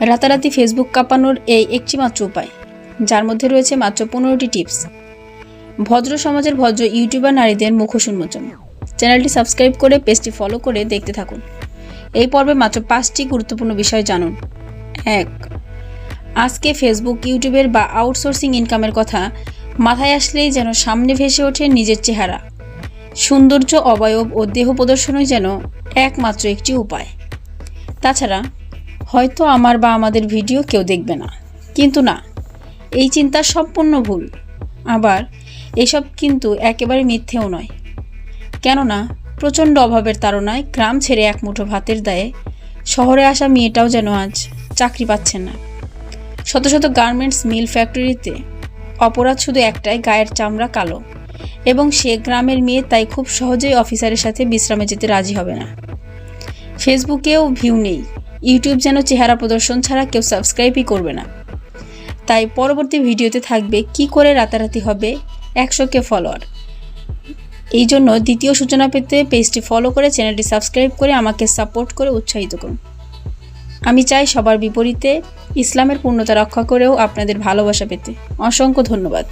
রাতারাতি ফেসবুক কাঁপানোর এই একটি মাত্র উপায়, যার মধ্যে রয়েছে মাত্র পনেরোটি টিপস। ভদ্র সমাজের ভদ্র ইউটিউবার নারীদের মুখোশ উন্মোচন। চ্যানেলটি সাবস্ক্রাইব করে পেজটি ফলো করে দেখতে থাকুন। এই পর্বে মাত্র পাঁচটি গুরুত্বপূর্ণ বিষয় জানুন। এক, আজকে ফেসবুক, ইউটিউবের বা আউটসোর্সিং ইনকামের কথা মাথায় আসলেই যেন সামনে ভেসে ওঠে নিজের চেহারা। সৌন্দর্য, অবয়ব ও দেহ প্রদর্শনই যেন একমাত্র একটি উপায়। তাছাড়া হয়তো আমার বা আমাদের ভিডিও কেউ দেখবে না। কিন্তু না, এই চিন্তা সম্পূর্ণ ভুল। আবার এসব কিন্তু একেবারে মিথ্যেও নয়। কেননা, প্রচণ্ড অভাবের তাড়নায় গ্রাম ছেড়ে এক মুঠো ভাতের দায়ে শহরে আসা মেয়েটাও যেন আজ চাকরি পাচ্ছে না। শত শত গার্মেন্টস মিল ফ্যাক্টরিতে অপরাধ শুধু একটাই, গায়ের চামড়া কালো। এবং সে গ্রামের মেয়ে তাই খুব সহজেই অফিসারের সাথে বিশ্রামে যেতে রাজি হবে না। ফেসবুকেও ভিউ নেই। ইউটিউব যেন চেহারা প্রদর্শন ছাড়া কেউ সাবস্ক্রাইবই করবে না। তাই পরবর্তী ভিডিওতে থাকবে কি করে রাতারাতি হবে একশো কে ফলোয়ার। এই জন্য দ্বিতীয় সূচনা পেতে পেজটি ফলো করে চ্যানেলটি সাবস্ক্রাইব করে আমাকে সাপোর্ট করে উৎসাহিত করুন। আমি চাই সবার বিপরীতে ইসলামের পূর্ণতা রক্ষা করেও আপনাদের ভালোবাসা পেতে। অসংখ্য ধন্যবাদ।